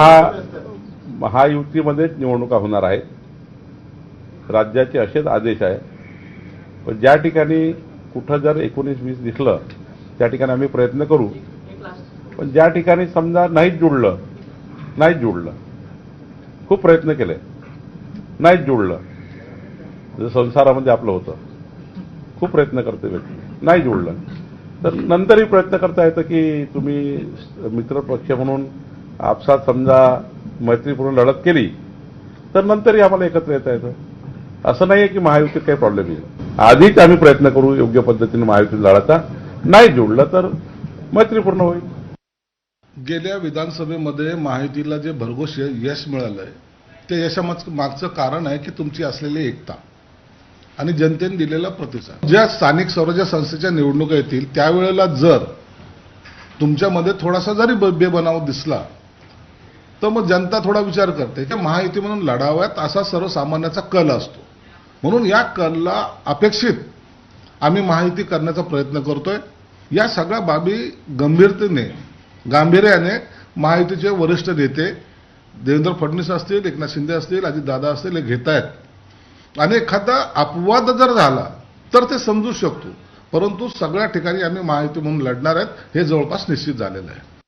हा महायुतीमध्येच निवडणुका होणार आहेत. राज्याचे असेच आदेश आहे पण ज्या ठिकाणी कुठं जर एकोणीस वीस दिसलं त्या ठिकाणी आम्ही प्रयत्न करू. पण ज्या ठिकाणी समजा नाहीच जुळलं नाहीच जुळलं. खूप प्रयत्न केले. नाहीच जुळलं. जसं संसारामध्ये आपलं होतं. खूप प्रयत्न करते व्यक्ती. नाही जुळलं. तर नंतरही प्रयत्न करता येतं की तुम्ही मित्रपक्ष म्हणून आपसात समजा मैत्रीपूर्ण लढत केली तर नंतरही आम्हाला एकत्र येता येतं. असं नाहीये की महायुतीत काही प्रॉब्लेम येईल. आधीच आम्ही प्रयत्न करू योग्य पद्धतीने महायुतीत लढायचा. नाही जुळलं तर मैत्रीपूर्ण होईल. गेल्या विधानसभेमध्ये महायुतीला जे भरघोस य- यश मिळालंय ते यशामाग मागचं कारण आहे की तुमची असलेली एकता आणि जनतेने दिलेला प्रतिसाद. ज्या स्थानिक स्वराज्य संस्थेच्या निवडणुका येतील त्यावेळेला जर तुमच्यामध्ये थोडासा जरी ब- बेबनाव दिसला तर मग जनता थोडा विचार करते की महायुती म्हणून लढाव्यात असा सर्वसामान्याचा कल असतो. म्हणून या कलला अपेक्षित आम्ही माहिती करण्याचा प्रयत्न करतोय. या सगळ्या बाबी गंभीरतेने गांभीर्याने महायुतीचे वरिष्ठ नेते देवेंद्र फडणवीस असतील एकनाथ शिंदे असतील अजितदादा असतील हे घेत आहेत आणि एखादा अपवाद जर झाला तर ते समजू शकतो. परंतु सगळ्या ठिकाणी आम्ही महायुती म्हणून लढणार आहेत हे जवळपास निश्चित झालेलं आहे.